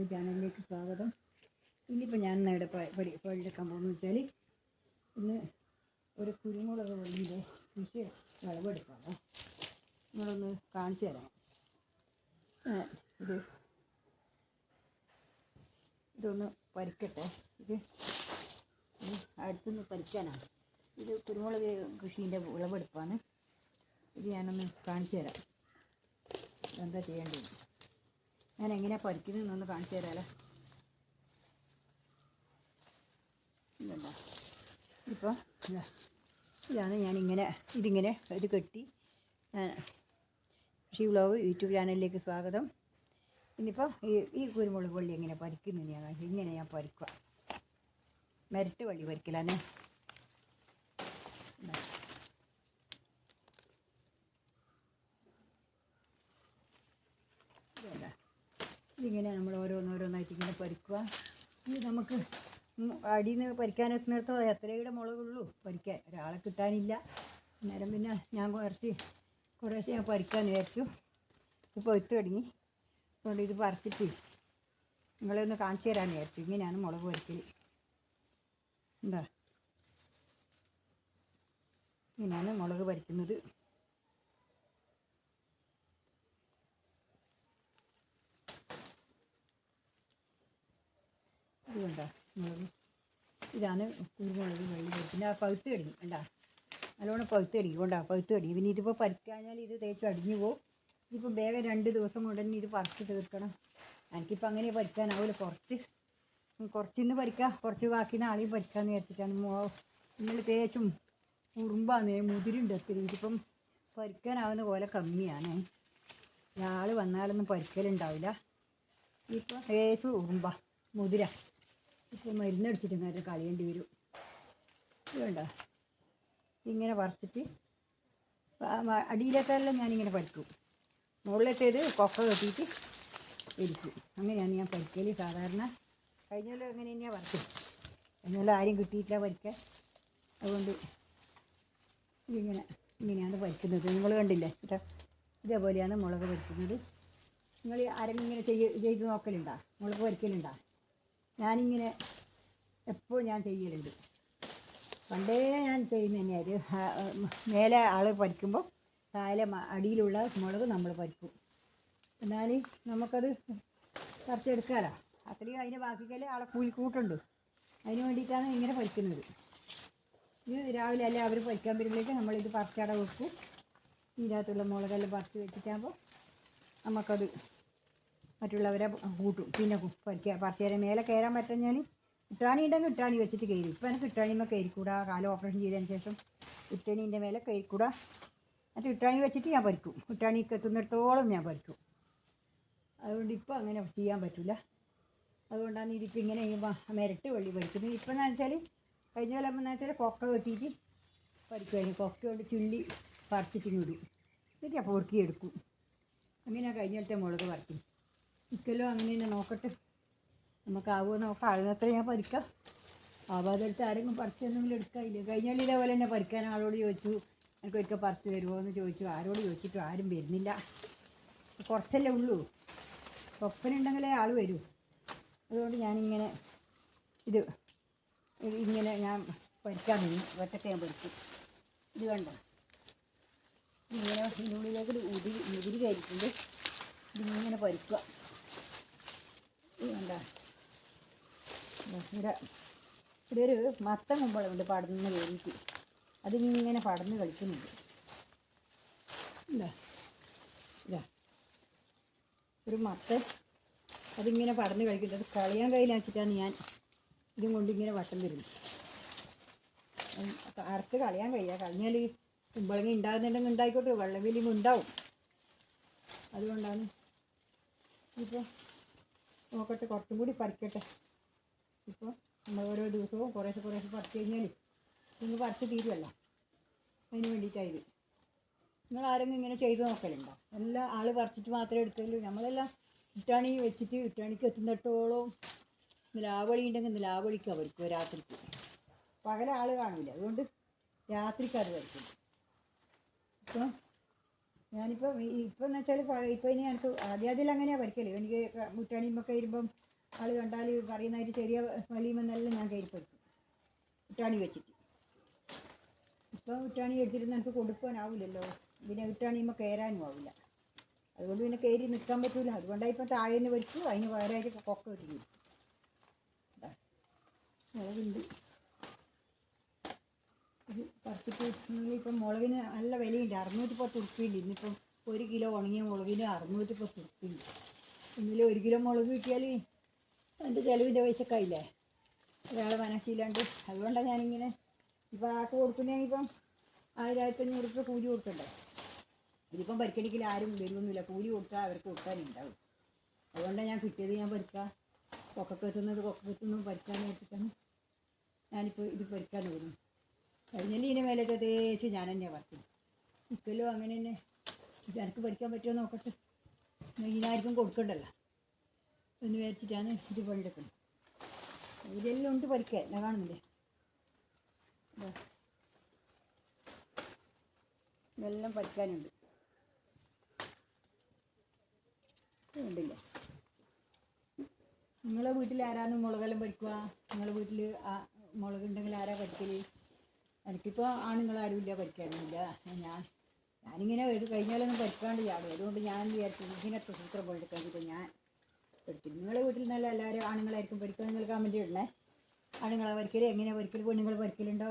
YouTube ചാനലിലേക്ക് സ്വാഗതം. ഇന്നിപ്പോൾ ഞാൻ ഇവിടെ പഠി പടി പണിയെടുക്കാൻ പോകുന്നത് വെച്ചാൽ ഇന്ന് ഒരു കുരുമുളക് വള്ളിയുടെ കൃഷി വിളവെടുക്കാമോ നിങ്ങളൊന്ന് കാണിച്ചു തരാം. ഇത് ഇതൊന്ന് പരിക്കട്ടെ ഇത് അടുത്തുനിന്ന് പരിക്കാനാണ് ഇത് കുരുമുളക് കൃഷീന്റെ വിളവെടുപ്പാണ്. ഇത് ഞാനൊന്ന് കാണിച്ചു തരാം. എന്താ ചെയ്യേണ്ടത്? ഞാൻ എങ്ങനെയാണ് പഠിക്കുന്നതെന്നൊന്ന് കാണിച്ചു തരാമല്ലോ ഇതുണ്ടോ ഇപ്പോൾ ഇതാ ഇതാണ് ഞാനിങ്ങനെ ഇതിങ്ങനെ ഇത് കെട്ടി ഷീ വ്ളോഗ് യൂട്യൂബ് ചാനലിലേക്ക് സ്വാഗതം. ഇനിയിപ്പോൾ ഈ ഈ കുരുമുളക് വള്ളി എങ്ങനെ പരിക്കുന്നു ഞാൻ ഇങ്ങനെ ഞാൻ പരിക്കുക മരട്ട് വള്ളി പരിക്കലാണേ ഇതാ. ഇതല്ല ഇതിങ്ങനെ നമ്മൾ ഓരോന്നോരോന്നായിട്ട് ഇങ്ങനെ പരിക്കുക ഇനി നമുക്ക് അടിയിൽ നിന്ന് പരിക്കാൻ എത്തുന്നിടത്തോളം എത്രയുടെ മുളകുള്ളൂ? പരിക്കാൻ ഒരാളെ കിട്ടാനില്ല. അന്നേരം പിന്നെ ഞാൻ കുറച്ച് കുറേശ്ശെ ഞാൻ പരിക്കാൻ വിചാരിച്ചു. ഇപ്പോൾ ഒത്തു തുടങ്ങി. അതുകൊണ്ട് ഇത് പറിച്ചിട്ട് നിങ്ങളെ ഒന്ന് കാണിച്ചു തരാമെന്ന് വിചാരിച്ചു. ഇങ്ങനെയാണ് മുളക് പരിക്കൽ എന്താ? ഇങ്ങനെയാണ് മുളക് പരിക്കുന്നത് ഇത് കണ്ടോ മുളക്. ഇതാണ് കുരുമുളക് വെള്ളി പിന്നെ ആ പഴുത്ത് കടിക്കും കണ്ടാ? നല്ലോണം പഴുത്ത് കടിക്കും കൊണ്ടാ പഴുത്ത് കടിക്കും പിന്നെ ഇതിപ്പോൾ പരിക്കാഞ്ഞാൽ ഇത് തേച്ച് അടിഞ്ഞു പോകും ഇതിപ്പോൾ വേഗം രണ്ട് ദിവസം കൊണ്ട് തന്നെ ഇത് പറിച്ച് തീർക്കണം. എനിക്കിപ്പോൾ അങ്ങനെ പരിക്കാനാവില്ല കുറച്ച് കുറച്ചിന്ന് പരിക്കാം കുറച്ച് ബാക്കി നാളെയും പരിക്കാന്ന് വിചാരിച്ചിട്ടാണ് മോ നമ്മൾ തേച്ചും കുറുമ്പാന്ന് മുതിരുണ്ട് ഒത്തിരി. ഇതിപ്പം പരിക്കാനാവുന്ന പോലെ കമ്മിയാണ്. ആൾ വന്നാലൊന്നും പരിക്കലുണ്ടാവില്ല ഇപ്പം തേച്ച് ഉറുമ്പ മുതിര. ഇപ്പോൾ മരുന്നടിച്ചിട്ട് നേരെ കളയേണ്ടി വരും. വേണ്ട ഇങ്ങനെ വറുത്തിട്ട് അടിയിലേക്കെല്ലാം ഞാനിങ്ങനെ പരിക്കും മുകളിലേക്കേത് കൊക്ക കെട്ടിയിട്ട് ഇരിക്കും അങ്ങനെയാണ് ഞാൻ പരിക്കൽ സാധാരണ. കഴിഞ്ഞാലും അങ്ങനെ തന്നെയാണ് വറുക്കും കഴിഞ്ഞാലും ആരും കിട്ടിയിട്ടില്ല പരിക്കാൻ. അതുകൊണ്ട് ഇങ്ങനെ ഇങ്ങനെയാണ് പരിക്കുന്നത്. നിങ്ങൾ കണ്ടില്ലേ? കേട്ടോ ഇതേപോലെയാണ് മുളക് പരിക്കുന്നത്. നിങ്ങൾ ആരെങ്കിലും ഇങ്ങനെ ചെയ്ത് ചെയ്ത് നോക്കലുണ്ടോ? മുളക് പരിക്കലുണ്ടോ? ഞാനിങ്ങനെ എപ്പോഴും ഞാൻ ചെയ്യലുണ്ട് പണ്ടേ ഞാൻ ചെയ്യുന്നത് തന്നെയായിരുന്നു മേലെ ആൾ പരിക്കുമ്പോൾ താഴെ അടിയിലുള്ള മുളക് നമ്മൾ പരിക്കും എന്നാൽ നമുക്കത് പറിച്ചെടുക്കാമല്ലോ അത്രയും അതിന്റെ ബാക്കിക്കല്ലേ ആളെ കൂലിക്കൂട്ടുണ്ട്. അതിന് വേണ്ടിയിട്ടാണ് ഇങ്ങനെ പരിക്കുന്നത് ഇത് രാവിലെ അല്ലേ അവർ പരിക്കാൻ വരുമ്പോഴേക്കും നമ്മളിത് പറിച്ചട വെക്കും. ഇതിനകത്തുള്ള മുളകെല്ലാം പറിച്ച് വെച്ചിട്ടാകുമ്പോൾ നമുക്കത് മറ്റുള്ളവരെ കൂട്ടും. പിന്നെ പറിക്കുക പറിച്ച് മേലെ കയറാൻ പറ്റഞ്ഞാൽ ഇട്ടാണി ഉണ്ടെങ്കിൽ ഇട്ടാണി വെച്ചിട്ട് കയറും. ഇപ്പം എനിക്ക് ഇട്ടാണിമ കയറിക്കൂടാ. കാലം ഓപ്പറേഷൻ ചെയ്തതിന് ശേഷം ഇട്ടണീന്റെ മേലെ കയറിക്കൂടാ. എന്നിട്ട് ഇട്ടാണി വെച്ചിട്ട് ഞാൻ പരിക്കും ഇട്ടാണിക്ക് എത്തുന്നിടത്തോളം ഞാൻ പരിക്കും അതുകൊണ്ട് ഇപ്പോൾ അങ്ങനെ ചെയ്യാൻ പറ്റില്ല അതുകൊണ്ടാണ് ഇതിപ്പോൾ ഇങ്ങനെ മിരട്ട് വള്ളി പരിക്കുന്നത് ഇപ്പം എന്ന് വെച്ചാൽ കഴിഞ്ഞ കൊല്ലം എന്ന് വെച്ചാൽ കൊക്ക കെട്ടിയിട്ട് പരിക്കുമായിരുന്നു കൊക്ക കൊണ്ട് ചുള്ളി പറിച്ചിട്ട് ഇടും. എന്നിട്ട് ഞാൻ പൊറുക്കിയെടുക്കും അങ്ങനെ കഴിഞ്ഞിട്ട് മുളക് പറിക്കും. ഇക്കല്ലോ അങ്ങനെ തന്നെ നോക്കട്ടെ. നമുക്കാവുമോ നോക്കാം. ആളുന്നത്ര ഞാൻ പരിക്കാം ആവാതെടുത്ത് ആരെങ്കിലും പറിച്ച് എന്തെങ്കിലും എടുക്കാമില്ല കഴിഞ്ഞാൽ ഇതേപോലെ തന്നെ പഠിക്കാൻ ആളോട് ചോദിച്ചു എനിക്ക് ഒരിക്കൽ പറിച്ച് തരുമോ എന്ന് ചോദിച്ചു. ആരോട് ചോദിച്ചിട്ടും ആരും വരുന്നില്ല. കുറച്ചല്ലേ ഉള്ളൂ. ഒപ്പനുണ്ടെങ്കിലേ ആൾ വരൂ. അതുകൊണ്ട് ഞാനിങ്ങനെ ഇത് ഇങ്ങനെ ഞാൻ പരിക്കാൻ നിന്നു ഒറ്റയ്ക്ക് ഞാൻ പരിക്കും ഇത് കണ്ടോ? ഇങ്ങനെ ഇതിനുള്ളിലേക്ക് ഒരു ഉതിരി ഉതിരി കയറിയിട്ടുണ്ട്. ഇതിങ്ങനെ പരിക്കുക കണ്ട ഇവിടെ ഇവിടെ ഒരു മത്തം കുമ്പളമുണ്ട് പടന്ന് കയറിയിട്ട് അതിങ്ങനെ പടന്ന് കളിക്കുന്നുണ്ട്. ഇതാ ഒരു മത്ത അതിങ്ങനെ പടന്ന് കളിക്കുന്നത് കളിയാൻ കയ്യിൽ വെച്ചിട്ടാണ് ഞാൻ ഇതും കൊണ്ട് ഇങ്ങനെ വട്ടം വരുന്നത് അടുത്ത് കളയാൻ കഴിയുക കളഞ്ഞാൽ കുമ്പളങ്ങ ഉണ്ടാകുന്നുണ്ടെങ്കിൽ ഉണ്ടായിക്കോട്ടെ. വെള്ളം വലിയ ഉണ്ടാവും. അതുകൊണ്ടാണ് ഇപ്പോൾ നോക്കട്ടെ കുറച്ചും കൂടി പറിക്കട്ടെ. ഇപ്പോൾ നമ്മൾ ഓരോ ദിവസവും കുറേശ്ശെ കുറേശ്ശെ പറിച്ചു കഴിഞ്ഞാൽ നിങ്ങൾ പറിച്ച് തീരുമല്ല അതിന് വേണ്ടിയിട്ടായത്. നിങ്ങൾ ആരെങ്കിലും ഇങ്ങനെ ചെയ്ത് നോക്കലുണ്ടോ? എല്ലാ ആൾ പറിച്ചിട്ട് മാത്രമേ എടുത്തുള്ളൂ നമ്മളെല്ലാം ഇട്ടാണി വെച്ചിട്ട് ഇട്ടാണിക്ക് എത്തുന്നിടത്തോളം നിലാവളി ഉണ്ടെങ്കിൽ നിലാവളിക്ക് അവർക്ക് രാത്രിക്ക്. പകല ആൾ കാണില്ല. അതുകൊണ്ട് രാത്രിക്ക് അത് വരയ്ക്കും ഇപ്പോൾ ഞാനിപ്പോൾ ഇപ്പം എന്ന് വെച്ചാൽ ഇപ്പോൾ ഇനി എനിക്ക് അങ്ങനെയാ ആദ്യം അങ്ങനെയാണ് പറിക്കൽ എനിക്ക് മുട്ടാണിയുമ്പൊക്കെ വരുമ്പം ആൾ കണ്ടാൽ പറയുന്നതായിട്ട് ചെറിയ വലിയുമെന്നെല്ലാം ഞാൻ കയറി പഠിക്കും മുട്ടാണി വെച്ചിട്ട്. ഇപ്പോൾ മുട്ടാണി എടുത്തിരുന്ന് എനിക്ക് കൊടുക്കാനാവില്ലല്ലോ പിന്നെ മുട്ടാണിയുമ്പോൾ കയറാനും ആവില്ല. അതുകൊണ്ട് പിന്നെ കയറി നിൽക്കാൻ പറ്റൂല. അതുകൊണ്ടാണ് ഇപ്പം താഴെ നിന്ന് പറിക്കും അതിന് വേറെ കൊക്ക കിട്ടില്ല മുളകുണ്ട് ഇത് പറിച്ചിട്ട് ഇപ്പം മുളകിന് നല്ല വിലയുണ്ട്. അറുന്നൂറ്റി പത്ത് ഉറുപ്പിയുണ്ട്. ഇന്നിപ്പം ഒരു കിലോ ഉണങ്ങിയ മുളകിന് അറുന്നൂറ്റി പത്ത് ഉറുപ്പിയുണ്ട്. ഇന്നലെ ഒരു കിലോ മുളക് കിട്ടിയാൽ എന്റെ ചിലവിന്റെ പൈസ ആയില്ലേ? ഒരാളെ മനസ്സിലാണ്ട്. അതുകൊണ്ടാണ് ഞാനിങ്ങനെ ഇപ്പം ആൾക്ക് കൊടുക്കുന്നതെങ്കിൽ ഇപ്പം ആയിരത്തി ആയിരത്തഞ്ഞൂറ് ഉറുപ്പ്യ കൂലി കൊടുക്കണ്ടേ? ഇതിപ്പം പരിക്കടിക്കൽ ആരും വരുമൊന്നുമില്ല കൂലി കൊടുത്താൽ അവർക്ക് കൊടുക്കാനുണ്ടാവും. അതുകൊണ്ടാണ് ഞാൻ കിട്ടിയത് ഞാൻ പരിക്കുക കൊക്കൊക്കെ എത്തുന്നത് കൊക്കൊക്കെ എത്തുന്നു പരിക്കാൻ വെച്ചിട്ടാണ് ഞാനിപ്പോൾ ഇത് പരിക്കാൻ പോകുന്നു കഴിഞ്ഞാൽ ഇതിനെ മേലൊക്കെ തേച്ച് ഞാൻ തന്നെയാണ് പറിക്കും ഇക്കല്ലോ അങ്ങനെ തന്നെ എനിക്ക് പഠിക്കാൻ പറ്റുമോ നോക്കട്ടെ. ഇതിനായിരിക്കും കൊടുക്കണ്ടല്ലോ. എന്ന് വിചാരിച്ചിട്ടാണ് ഇത് പണിയെടുക്കുന്നത് ഇതെല്ലാം ഉണ്ട് പഠിക്കാൻ. ഞാൻ കാണുന്നില്ലേ? ഇതാ. ഇതെല്ലാം പഠിക്കാനുണ്ട്. നിങ്ങളെ വീട്ടിൽ ആരാണ് മുളകെല്ലാം പഠിക്കുക? നിങ്ങളെ വീട്ടിൽ മുളകുണ്ടെങ്കിൽ ആരാ പഠിക്കൽ എനിക്കിപ്പോൾ ആണുങ്ങളാരും ഇല്ല പഠിക്കാനൊന്നുമില്ല ഞാൻ ഞാനിങ്ങനെ ഒരു കഴിഞ്ഞാലൊന്നും പഠിക്കാണ്ട് ചാടും അതുകൊണ്ട് ഞാൻ വിചാരിച്ചു ഇങ്ങനത്തെ സൂത്രം പഠിക്കാൻ ഞാൻ പഠിക്കും. നിങ്ങളെ വീട്ടിൽ നല്ല എല്ലാവരും ആണുങ്ങളായിരിക്കും പഠിക്കുക നിങ്ങൾ കമന്റ് ഇടണേ. ആണുങ്ങളെ പഠിക്കൽ എങ്ങനെ പഠിക്കൽ പെണ്ണുങ്ങൾ പഠിക്കലുണ്ടോ?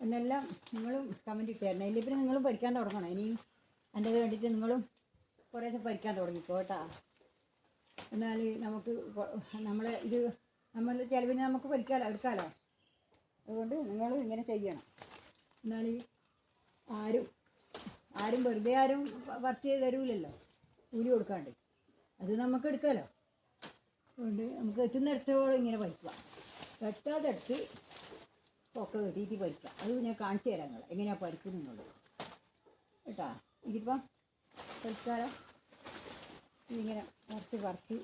എന്നെല്ലാം നിങ്ങളും കമന്റ് ഇട്ട് തരണം. പിന്നെ നിങ്ങളും പഠിക്കാൻ തുടങ്ങണം. ഇനി എന്റെ വേണ്ടിയിട്ട് നിങ്ങളും കുറേശ്ശെ പഠിക്കാൻ തുടങ്ങിക്കോ കേട്ടോ. എന്നാൽ നമുക്ക് നമ്മളെ ഇത് നമ്മൾ ചിലവിന് നമുക്ക് പഠിക്കാമല്ലോ എടുക്കാമല്ലോ അതുകൊണ്ട് നിങ്ങൾ ഇങ്ങനെ ചെയ്യണം. എന്നാൽ ആരും ആരും വെറുതെ ആരും വർക്ക് ചെയ്ത് തരൂലല്ലോ. കൂലി കൊടുക്കാണ്ട്. അത് നമുക്ക് എടുക്കാമല്ലോ അതുകൊണ്ട് നമുക്ക് എത്തുന്നിടത്തോളം ഇങ്ങനെ പഠിക്കാം വെട്ടാതെടുത്ത് ഒക്കെ കെട്ടിയിട്ട് പരിക്കാം അത് ഞാൻ കാണിച്ചു തരാം നിങ്ങൾ എങ്ങനെയാണ് പഠിക്കുന്നുള്ളത് കേട്ടാ? ഇതിപ്പം തൽക്കാലം ഇങ്ങനെ കുറച്ച് പറിച്ച്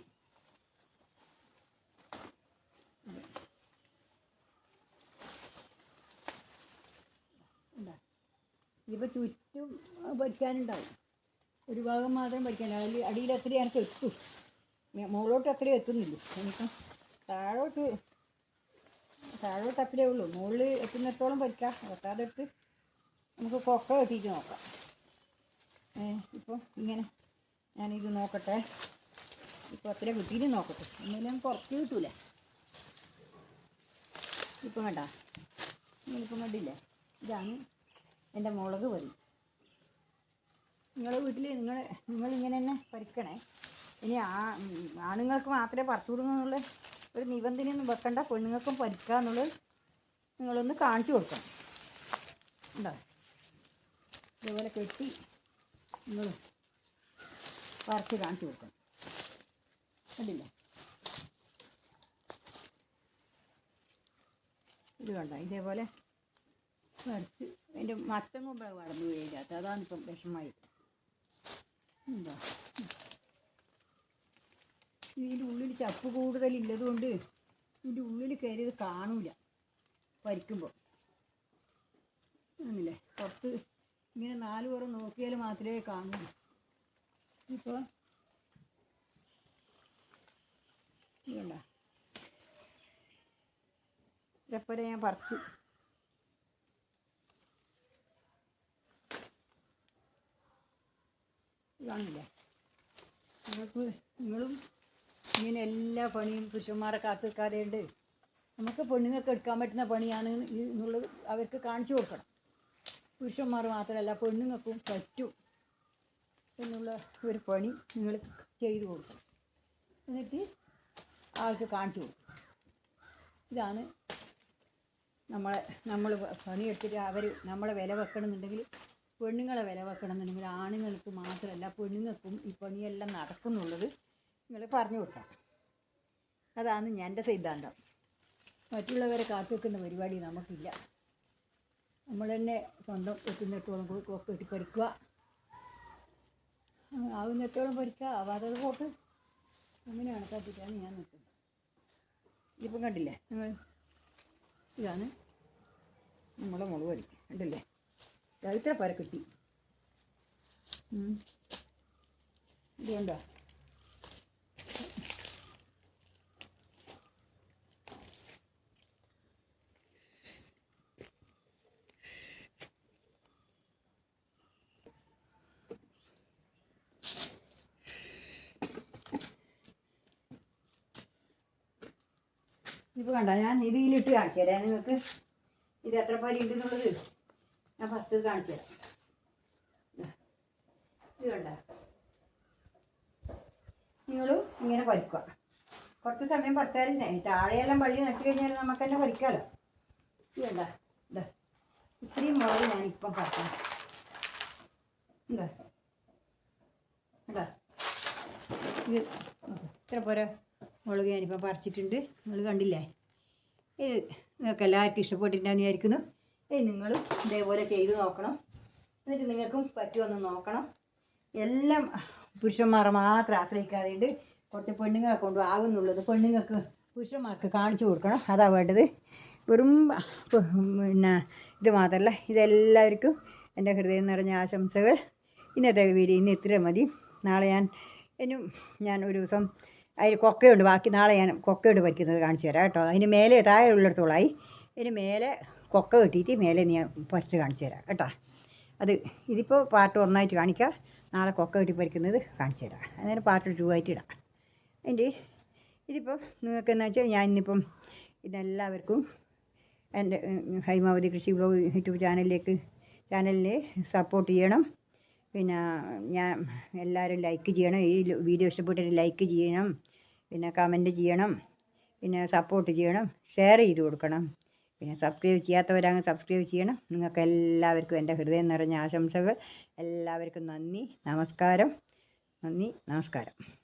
ഉണ്ടാ ഇതിപ്പോൾ ചുറ്റും പഠിക്കാനുണ്ടാവും. ഒരു ഭാഗം മാത്രം പഠിക്കാൻ അതിൽ അടിയിൽ എനിക്ക് എത്തും. മുകളിലോട്ട് അത്രയും എത്തുന്നില്ല. എനിക്ക് താഴോട്ട് താഴോട്ട് അത്രയേ ഉള്ളൂ. മുകളിൽ എത്തുന്നിടത്തോളം പഠിക്കാം. എത്താതെ എടുത്ത് നമുക്ക് കൊക്ക കെട്ടിയിട്ട് നോക്കാം. ഇപ്പോൾ ഇങ്ങനെ ഞാനിത് നോക്കട്ടെ. ഇപ്പോൾ അത്ര കിട്ടിയിട്ട് നോക്കട്ടെ. എന്നാലും കുറച്ച് കിട്ടൂല. ഇപ്പം വേണ്ട ഇപ്പം കണ്ടില്ലേ? ഇതാണ് എന്റെ മുളക് പറി നിങ്ങളെ വീട്ടിൽ നിങ്ങൾ നിങ്ങളിങ്ങനെ തന്നെ പരിക്കണേ ഇനി ആ ആണുങ്ങൾക്ക് മാത്രമേ പറിച്ചു കൊടുക്കുന്നുള്ള ഒരു നിബന്ധനയൊന്നും വെക്കണ്ട. പെണ്ണുങ്ങൾക്കും പരിക്കുക എന്നുള്ളത് നിങ്ങളൊന്ന് കാണിച്ചു കൊടുക്കണം. ഉണ്ടോ ഇതുപോലെ കെട്ടി നിങ്ങൾ പറിച്ച് കാണിച്ചു കൊടുക്കണം. കണ്ടില്ലേ? ഇത് കണ്ട? ഇതേപോലെ പറിച്ച് അതിന്റെ മത്തം കൊമ്പാണ് വളർന്നു വീഴാത്ത അതാണ് ഇപ്പം വിഷമായത് എന്താ? ഇതിന്റെ ഉള്ളിൽ ചപ്പ് കൂടുതലില്ലത് കൊണ്ട് ഇതിന്റെ ഉള്ളിൽ കയറിയത് കാണൂല. പരിക്കുമ്പോൾ ആണല്ലേ? പുറത്ത് ഇങ്ങനെ നാല് പുറം നോക്കിയാൽ മാത്രമേ കാണൂ. ഇപ്പോൾ ഇതല്ല ഇതേപോലെ ഞാൻ പറിച്ചു. കാണില്ലേ നിങ്ങൾക്ക് നിങ്ങളും ഇങ്ങനെ എല്ലാ പണിയും പുരുഷന്മാരെ കാത്തു നിൽക്കാതെ ഉണ്ട് നമുക്ക് പെണ്ണുങ്ങൾക്ക് എടുക്കാൻ പറ്റുന്ന പണിയാണ് എന്നുള്ളത് അവർക്ക് കാണിച്ചു കൊടുക്കണം. പുരുഷന്മാർ മാത്രമല്ല പെണ്ണുങ്ങൾക്കും പറ്റും എന്നുള്ള ഒരു പണി നിങ്ങൾ ചെയ്തു കൊടുക്കണം. എന്നിട്ട് ആൾക്ക് കാണിച്ചു കൊടുക്കും ഇതാണ് നമ്മളെ നമ്മൾ പണിയെടുത്തിട്ട് അവർ നമ്മളെ വില വെക്കണമെന്നുണ്ടെങ്കിൽ പെണ്ണുങ്ങളെ വില വെക്കണമെന്നുണ്ടെങ്കിൽ ആണുങ്ങൾക്ക് മാത്രമല്ല പെണ്ണുങ്ങൾക്കും ഈ പണിയെല്ലാം നടക്കുന്നുള്ളത് നിങ്ങൾ പറഞ്ഞു കൊടുക്കണം. അതാണ് ഞാൻ എന്റെ സിദ്ധാന്തം. മറ്റുള്ളവരെ കാത്തു വെക്കുന്ന പരിപാടി നമുക്കില്ല. നമ്മൾ തന്നെ സ്വന്തം എത്തുന്നിടത്തോളം കെട്ടി പഠിക്കുക ആവുന്നിടത്തോളം പഠിക്കുക ആവാത്തത് പോട്ട്. അങ്ങനെയാണ് കത്തിക്കാന്ന് ഞാൻ നിൽക്കുന്നത്. ഇതിപ്പം കണ്ടില്ലേ നിങ്ങൾ? ഇതാണ് നമ്മളെ മുളക് പൊടി കണ്ടില്ലേ? ഇത്ര പേരെ കിട്ടി. ഇപ്പൊ ഇത് കണ്ടോ? ഇപ്പോൾ കണ്ടോ? ഞാൻ ഇതിലിട്ട് കാണിച്ചു തരാം നിങ്ങൾക്ക് ഇത് എത്ര പാലി ഉണ്ടെന്നുള്ളത് ഞാൻ ഫസ്റ്റ് കാണിച്ചു തരാം. ഇത് കണ്ട? നിങ്ങളും ഇങ്ങനെ പരിക്കുക കുറച്ച് സമയം പറിച്ചാലും. താഴെയെല്ലാം വള്ളി നട്ടു കഴിഞ്ഞാൽ നമുക്ക് തന്നെ പറിക്കാമല്ലോ ഇത് കണ്ട? ഇതാ ഇത്രയും മുളക് ഞാനിപ്പം പറിക്കണം എന്താ ഇത്. ഇത്ര പോരാ മുളക് ഞാനിപ്പം പറിച്ചിട്ടുണ്ട്. നിങ്ങൾ കണ്ടില്ലേ? ഇത് നിങ്ങൾക്ക് എല്ലാവർക്കും ഇഷ്ടപ്പെട്ടിട്ടുണ്ടെന്ന് വിചാരിക്കുന്നു. ഇത് നിങ്ങൾ ഇതേപോലെ ചെയ്ത് നോക്കണം. എന്നിട്ട് നിങ്ങൾക്കും പറ്റുമെന്ന് നോക്കണം. എല്ലാം പുരുഷന്മാരെ മാത്രം ആശ്രയിക്കാതെയുണ്ട്. കുറച്ച് പെണ്ണുങ്ങളെ കൊണ്ടും ആകുന്നുള്ളത് പെണ്ണുങ്ങൾക്ക് പുരുഷന്മാർക്ക് കാണിച്ചു കൊടുക്കണം. അതാ വേണ്ടത്. വെറും പിന്നെ ഇത് മാത്രമല്ല ഇതെല്ലാവർക്കും എന്റെ ഹൃദയം നിറഞ്ഞ ആശംസകൾ. ഇന്നത്തെ വീഡിയോ ഇന്ന് ഇത്ര മതി. നാളെ ഞാൻ ഇനിയും ഞാൻ ഒരു ദിവസം അതിന് കൊക്കയുണ്ട്. ബാക്കി നാളെ ഞാൻ കൊക്കയുണ്ട് പറിക്കുന്നത് കാണിച്ചു തരാം കേട്ടോ. അതിന് മേലെ താഴെ ഉള്ളിടത്തോളായി. ഇതിന് മേലെ കൊക്ക കെട്ടിയിട്ട് മേലെ ഞാൻ പറിച്ച് കാണിച്ചു തരാം കേട്ടോ. അത് ഇതിപ്പോൾ പാർട്ട് ഒന്നായിട്ട് കാണിക്കാം. നാളെ കൊക്ക കെട്ടി പരിക്കുന്നത് കാണിച്ചു തരാം. അന്നേരം പാർട്ട് ടു ആയിട്ട് ഇടാം. അതിന്റെ ഇതിപ്പോൾ നിങ്ങൾക്ക് എന്ന് വെച്ചാൽ ഞാൻ ഇന്നിപ്പം ഇതെല്ലാവർക്കും എന്റെ ഹൈമാവതി കൃഷി ബ്ലോഗ് യൂട്യൂബ് ചാനലിലേക്ക് ചാനലിനെ സപ്പോർട്ട് ചെയ്യണം. പിന്നെ ഞാൻ എല്ലാവരും ലൈക്ക് ചെയ്യണം. ഈ വീഡിയോ ഇഷ്ടപ്പെട്ടിട്ട് ലൈക്ക് ചെയ്യണം. പിന്നെ കമന്റ് ചെയ്യണം. പിന്നെ സപ്പോർട്ട് ചെയ്യണം. ഷെയർ ചെയ്ത് കൊടുക്കണം. പിന്നെ സബ്സ്ക്രൈബ് ചെയ്യാത്തവരാണ് സബ്സ്ക്രൈബ് ചെയ്യണം. നിങ്ങൾക്ക് എല്ലാവർക്കും എന്റെ ഹൃദയം നിറഞ്ഞ ആശംസകൾ. എല്ലാവർക്കും നന്ദി നമസ്കാരം. നന്ദി നമസ്കാരം.